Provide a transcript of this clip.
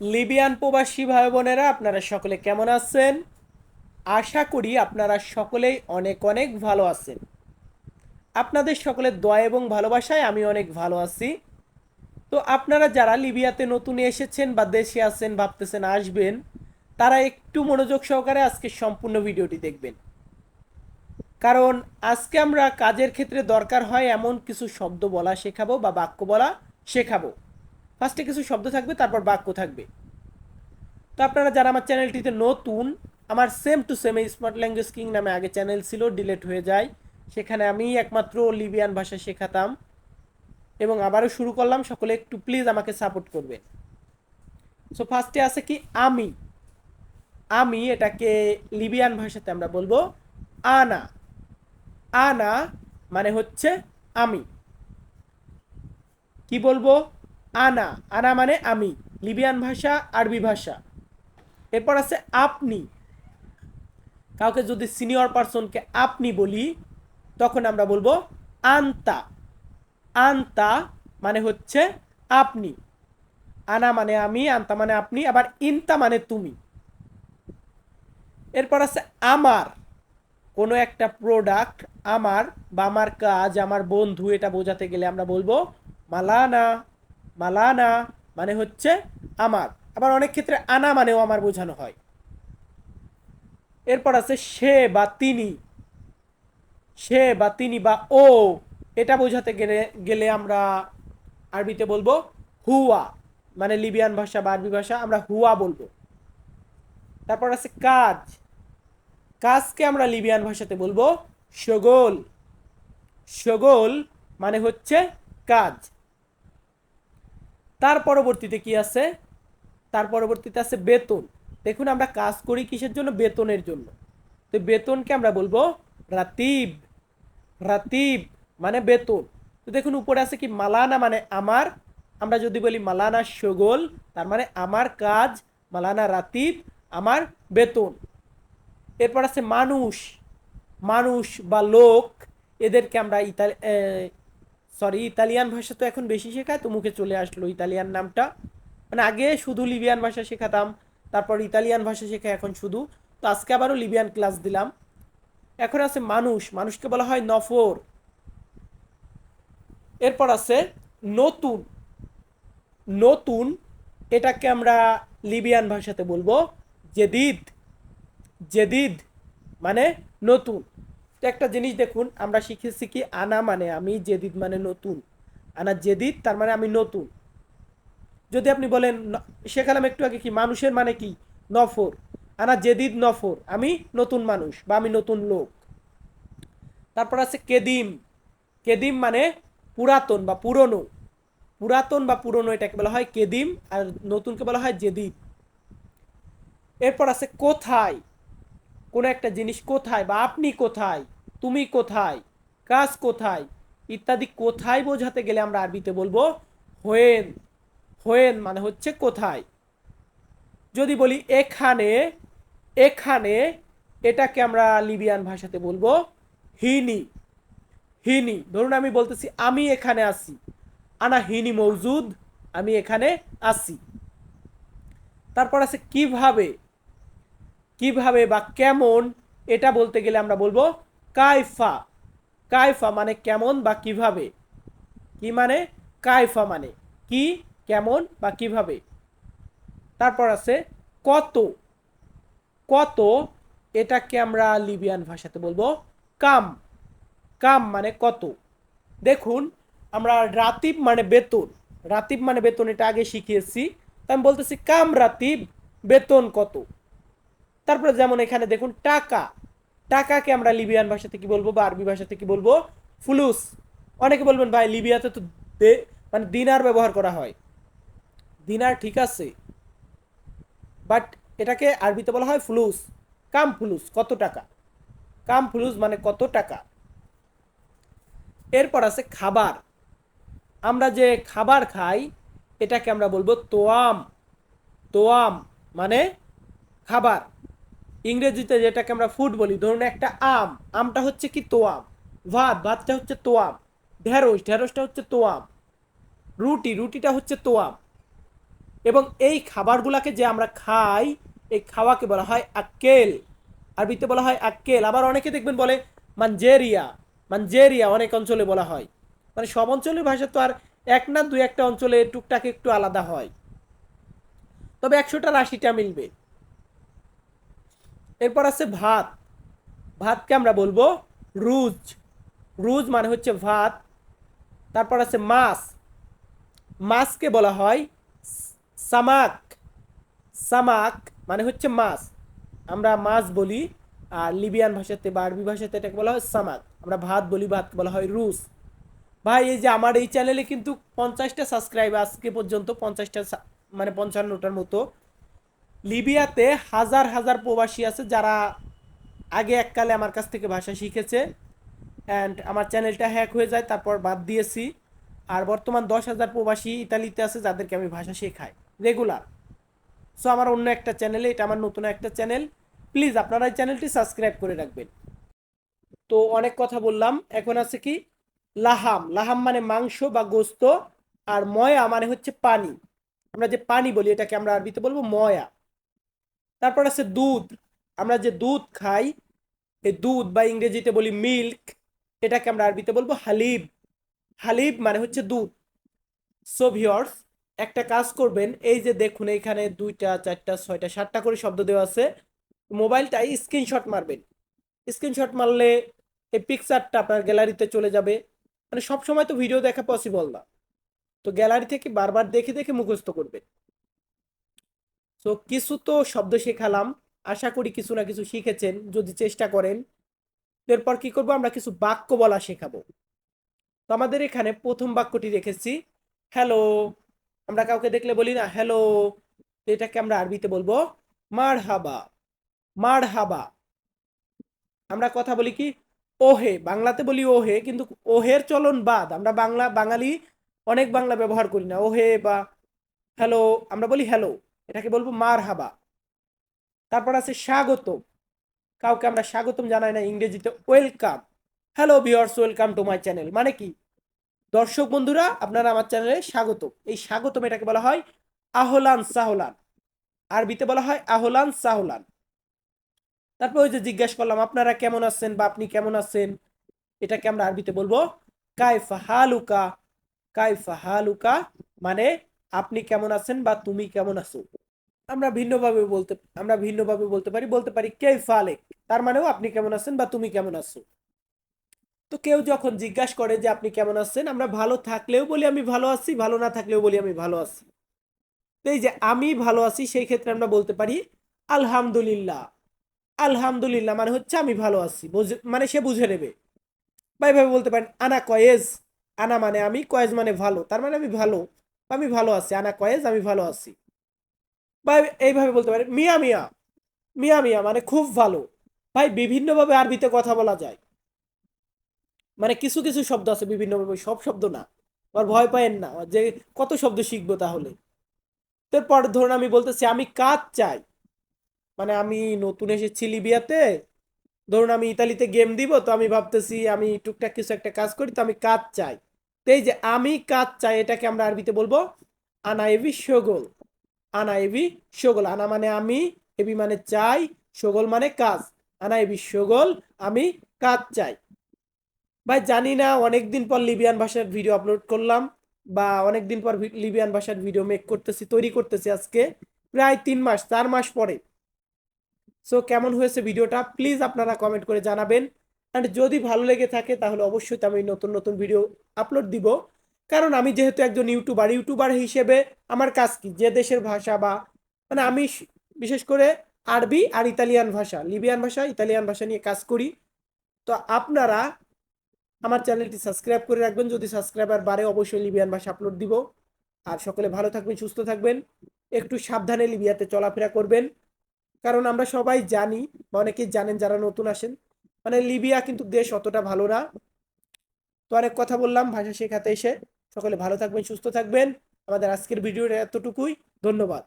Libyan প্রবাসী ভাই বোনেরা আপনারা সকলে কেমন আছেন? আশা করি আপনারা সকলেই অনেক অনেক ভালো আছেন। আপনাদের সকলের দয়া এবং ভালোবাসায় আমি অনেক ভালো আছি। তো আপনারা যারা লিবিয়াতে নতুন এসেছেন বা দেশে আছেন, ভাবতেছেন আসবেন, তারা একটু মনোযোগ সহকারে আজকে সম্পূর্ণ ভিডিওটি দেখবেন। কারণ আজকে আমরা কাজের ক্ষেত্রে দরকার হয় এমন কিছু শব্দ বলা শেখাবো বা বাক্য বলা শেখাবো। ফার্স্টে কিছু শব্দ থাকবে, তারপর বাক্য থাকবে। তো আপনারা যারা আমার চ্যানেলটিতে নতুন, আমার same to same smart language king নামে আগে চ্যানেল ছিল ডিলেট হয়ে যায়। সেখানে আমি একমাত্র লিবিয়ান ভাষা শেখাতাম। এবং আবারও শুরু করলাম, সকলে একটু প্লিজ আমাকে সাপোর্ট করবেন সো ফার্স্টে আছে কি? আমি। আমি এটাকে লিবিয়ান ভাষাতে আমরা বলব আনা। আনা মানে হচ্ছে আমি। কি বলব? আনা। আনা মানে আমি, লিবিয়ান ভাষা, আরবি ভাষা। এরপর আছে আপনি। কাউকে যদি সিনিয়র পার্সনকে আপনি বলি, তখন আমরা বলব আন্তা। আন্তা মানে হচ্ছে আপনি। আনা মানে আমি, আন্তা মানে আপনি, আবার ইনতা মানে তুমি। এরপর আছে আমার। কোনো একটা প্রোডাক্ট আমার বা আমার কাজ, আমার বন্ধু, এটা বোঝাতে গেলে আমরা বলব মালানা। মালানা মানে হচ্ছে আমার। আবার অনেক ক্ষেত্রে আনা মানেও আমার বোঝানো হয়। এরপর আছে সে বা তিনি। সে বা তিনি বা ও, এটা বোঝাতে গেলে গেলে আমরা আরবিতে বলব হুয়া মানে লিবিয়ান ভাষা বা আরবি ভাষা আমরা হুয়া বলব। তারপর আছে কাজ। কাজকে আমরা লিবিয়ান ভাষাতে বলব সগোল। সগোল মানে হচ্ছে কাজ। তার পরবর্তীতে কি আছে? তার পরবর্তীতে আছে বেতন। দেখুন আমরা কাজ করি কিসের জন্য? বেতনের জন্য। তো বেতনকে আমরা বলব রাতিব। রাতিব মানে বেতন। তো দেখুন উপরে আছে কি? মালানা মানে আমার। আমরা যদি বলি মালানা সগোল, তার মানে আমার কাজ, মালানা রাতিব, আমার বেতন। এরপর আছে মানুষ। মানুষ বা লোক, এদেরকে আমরা ইতালি সরি ইতালিয়ান ভাষা তো এখন বেশি শেখায়, তো মুখে চলে আসলো ইতালিয়ান নামটা। মানে আগে শুধু লিবিয়ান ভাষা শেখাতাম, তারপর ইতালিয়ান ভাষা শেখা এখন শুধু। তো আজকে আবারও লিবিয়ান ক্লাস দিলাম। এখন আছে মানুষ, মানুষকে বলা হয় নফর। এরপর আছে নতুন। নতুন, এটাকে আমরা লিবিয়ান ভাষাতে বলব, জেদিদ। জেদিদ মানে নতুন। তো একটা জিনিস দেখুন, আমরা শিখেছি কি, আনা মানে আমি জেদিদ মানে নতুন। আনা জেদিদ, তার মানে আমি নতুন। যদি আপনি বলেন শেখালাম একটু আগে কি, মানুষের মানে কি? নফর। আনা জেদিদ, নফর। আমি নতুন মানুষ বা আমি নতুন লোক। তারপর আছে কেদিম। কেদিম মানে পুরাতন বা পুরনো। পুরাতন বা পুরনো এটাকে বলা হয় কেদিম, আর নতুনকে বলা হয় জেদিদ। এরপর আছে কোথায়? কোনো একটা জিনিস কোথায় বা আপনি কোথায়, তুমি কোথায়, কাজ কোথায়, ইত্যাদি কোথায় বোঝাতে গেলে আমরা আরবিতে বলব হোয়েন। হোয়েন মানে হচ্ছে কোথায়। যদি বলি এখানে এখানে এটাকে আমরা লিবিয়ান ভাষাতে বলব হিনি। হিনি, ধরুন আমি বলতেছি আমি এখানে আছি, আনা হিনি মৌজুদ, আমি এখানে আসি তারপর আছে কীভাবে? কীভাবে বা কেমন এটা বলতে গেলে আমরা বলব কাইফা। কাইফা মানে কেমন বা কীভাবে? কি মানে? কাইফা মানে কি, কেমন বা কীভাবে? তারপর আছে কত। কত এটাকে আমরা লিবিয়ান ভাষাতে বলব কাম। কাম মানে কত? দেখুন, আমরা রাতিব মানে বেতন। রাতিব মানে বেতন, এটা আগে শিখিয়েছি। তো আমি বলতেছি কাম রাতিব, বেতন কত? তারপরে যেমন এখানে দেখুন, টাকা। টাকাকে আমরা লিবিয়ান ভাষাতে কি বলব বা আরবি ভাষাতে কি বলব? ফুলুস। অনেকে বলবেন, ভাই, লিবিয়াতে তো মানে দিনার ব্যবহার করা হয়। দিনার ঠিক আছে। বাট এটাকে আরবিতে বলা হয় ফুলুস। কাম ফুলুস, কত টাকা? কাম ফুলুস মানে কত টাকা? এরপর আছে খাবার। আমরা যে খাবার খাই, এটাকে আমরা বলব তোয়াম। তোয়াম মানে খাবার। ইংরেজিতে যেটাকে আমরা ফুড বলি, ধরুন একটা আম, আমটা হচ্ছে কি তোয়াম? ভাত, ভাতটা হচ্ছে তোয়াম। ঢেঁড়স, ঢেঁড়সটা হচ্ছে তোয়াম। রুটি, রুটিটা হচ্ছে তোয়াম। এবং এই খাবারগুলোকে যে আমরা খাই, এই খাওয়াকে বলা হয় আক্কেল। আরবিতে বলা হয় আক্কেল। আবার অনেকে দেখবেন বলে মানজেরিয়া মানজেরিয়া অনেক অঞ্চলে বলা হয়। মানে সব অঞ্চলের ভাষা তো আর এক না দুই একটা অঞ্চলে টুকটাক একটু আলাদা হয়। তবে একশোটা রাশিটা মিলবে। এরপর আছে ভাত। ভাতকে আমরা বলব রুজ। রুজ মানে হচ্ছে ভাত। তারপর আছে মাছ। মাছকে বলা হয় সামাক। সামাক মানে হচ্ছে মাছ। আমরা মাছ বলি, আর লিবিয়ান ভাষাতে বা আরবি ভাষাতে এটাকে বলা হয় সামাক। আমরা ভাত বলি ভাত বলা হয় রুস ভাই, এই যে আমার এই চ্যানেলে কিন্তু পঞ্চাশটা সাবস্ক্রাইব আজকে পর্যন্ত পঞ্চাশটা মানে পঞ্চান্নটার মতো। লিবিয়াতে হাজার হাজার প্রবাসী আছে যারা আগে এককালে আমার কাছ থেকে ভাষা শিখেছে। অ্যান্ড আমার চ্যানেলটা হ্যাক হয়ে যায়, তারপর বাদ দিয়েছি। আর বর্তমান দশ হাজার প্রবাসী ইতালিতে আছে যাদেরকে আমি ভাষা শেখাই রেগুলার সো আমার অন্য একটা চ্যানেলে এটা আমার নতুন একটা চ্যানেল প্লিজ আপনারা এই চ্যানেলটি সাবস্ক্রাইব করে রাখবেন। তো অনেক কথা বললাম, এখন আছে কি? লাহাম। লাহাম মানে মাংস বা গোস্ত, আর ময়া মানে হচ্ছে পানি। আমরা যে পানি বলি, এটাকে আমরা আরবিতে বলব ময়া। তারপর আছে দুধ। আমরা যে দুধ খাই, এই দুধ বা ইংরেজিতে বলি মিল্ক, এটাকে আমরা আরবিতে বলব হালিব। হালিব মানে হচ্ছে দুধ। সো ভিওর্স একটা কাজ করবেন, এই যে দেখুন এইখানে দুইটা, চারটা, ছয়টা, সাতটা করে শব্দ দেওয়া আছে মোবাইলটাই স্ক্রিনশট মারবেন। স্ক্রিনশট মারলে এই পিকচারটা আপনার গ্যালারিতে চলে যাবে। মানে সব সময় তো ভিডিও দেখা পসিবল না। তো গ্যালারি থেকে বারবার দেখে দেখে মুখস্থ করবেন। তো কিছু তো শব্দ শেখালাম। আশা করি কিছু না কিছু শিখেছেন, যদি চেষ্টা করেন। এরপর কি করব? আমরা কিছু বাক্য বলা শেখাবো। তো আমাদের এখানে প্রথম বাক্যটি রেখেছি। হ্যালো আমরা কাউকে দেখলে বলি না হ্যালো এটাকে আমরা আরবিতে বলব মার হাবা মার হাবা আমরা কথা বলি কি, ওহে, বাংলাতে বলি ওহে, কিন্তু ওহের চলন বাদ, আমরা বাংলা, বাঙালি অনেক বাংলা ব্যবহার করি না, ওহে বা হ্যালো আমরা বলি হ্যালো এটাকে বলব মার হাবা তারপর আছে স্বাগত কাউকে আমরা স্বাগতম জানাই না, ইংরেজিতে welcome. Hello viewers welcome to my channel. মানে কি? দর্শক বন্ধুরা, আপনারা আমার চ্যানেলে স্বাগত এই স্বাগতম এটাকে বলা হয় আহলান সাহলান। আরবিতে বলা হয় আহলান সাহলান। তারপর ওই যে জিজ্ঞেস করলাম, আপনারা কেমন আছেন বা আপনি কেমন আছেন? এটাকে আমরা আরবিতে বলব কাইফা হালুকা। কাইফা হালুকা মানে আপনি কেমন আছেন বা তুমি কেমন আছো? আমরা ভিন্নভাবে বলতে, আমরা ভিন্নভাবে বলতে পারি বলতে পারি কেইফা আলেক তার মানেও আপনি কেমন আছেন বা তুমি কেমন আছো? তো কেউ যখন জিজ্ঞাসা করে যে আপনি কেমন আছেন, আমরা ভালো থাকলেও বলি আমি ভালো আছি, ভালো না থাকলেও বলি আমি ভালো আছি। তো এই যে আমি ভালো আছি, সেই ক্ষেত্রে আমরা বলতে পারি আলহামদুলিল্লাহ। আলহামদুলিল্লাহ মানে হচ্ছে আমি ভালো আছি মানে সে বুঝে নেবে। বা এভাবে বলতে পারেন, আনা কয়েজ, আনা মানে আমি, কয়েজ মানে ভালো, তার মানে আমি ভালো। আমি ভালো আছি, আনা কয়েজ, আমি ভালো আছি। বা এইভাবে বলতে পারেন মিয়া মিয়া মিয়া মিয়া মানে খুব ভালো। ভাই, বিভিন্নভাবে আরবিতে কথা বলা যায়। মানে কিছু কিছু শব্দ আছে বিভিন্নভাবে, সব শব্দ না। আর ভয় পায়েন না, যে কত শব্দ শিখব তাহলে। তারপর ধরুন আমি বলতেছি, আমি কাজ চাই। মানে আমি নতুন এসেছি লিবিয়াতে, ধরুন আমি ইতালিতে গেম দিব, তো আমি ভাবতেছি আমি টুকটাক কিছু একটা কাজ করি, তো আমি কাজ চাই। তো এই যে আমি কাজ চাই, এটাকে আমরা আরবিতে বলব আনা এবি শগল আনা এবি শগল আনা মানে আমি, এবি মানে চাই শগল মানে কাজ। আনা এবি শগল আমি কাজ চাই। ভাই, জানি না, অনেকদিন পর লিবিয়ান ভাষার ভিডিও আপলোড করলাম বা অনেকদিন পর লিবিয়ান ভাষার ভিডিও মেক করতেছি, তৈরি করতেছি আজকে, প্রায় তিন মাস, চার মাস পরে। সো কেমন হয়েছে ভিডিওটা? প্লিজ আপনারা কমেন্ট করে জানাবেন। অ্যান্ড যদি ভালো লেগে থাকে, তাহলে অবশ্যই আমি নতুন নতুন ভিডিও আপলোড দিব। কারণ আমি যেহেতু একজন ইউটিউবার ইউটিউবার হিসেবে আমার কাজ কি? যে দেশের ভাষা বা মানে আমি বিশেষ করে আরবি আর ইতালিয়ান ভাষা, লিবিয়ান ভাষা, ইতালিয়ান ভাষা নিয়ে কাজ করি। তো আপনারা আমার চ্যানেলটি সাবস্ক্রাইব করে রাখবেন। যদি সাবস্ক্রাইবার বাড়ে, অবশ্যই লিবিয়ান ভাষা আপলোড দিব। আর সকলে ভালো থাকবেন, সুস্থ থাকবেন। একটু সাবধানে লিবিয়াতে চলাফেরা করবেন। কারণ আমরা সবাই জানি বা অনেকেই জানেন যারা নতুন আসেন মানে লিবিয়া কিন্তু দেশ অতটা ভালো না। তো অনেক কথা বললাম, ভাষা শেখাতে এসে। সকলে ভালো থাকবেন, সুস্থ থাকবেন। আমাদের আজকের ভিডিওটা এতটুকুই। ধন্যবাদ।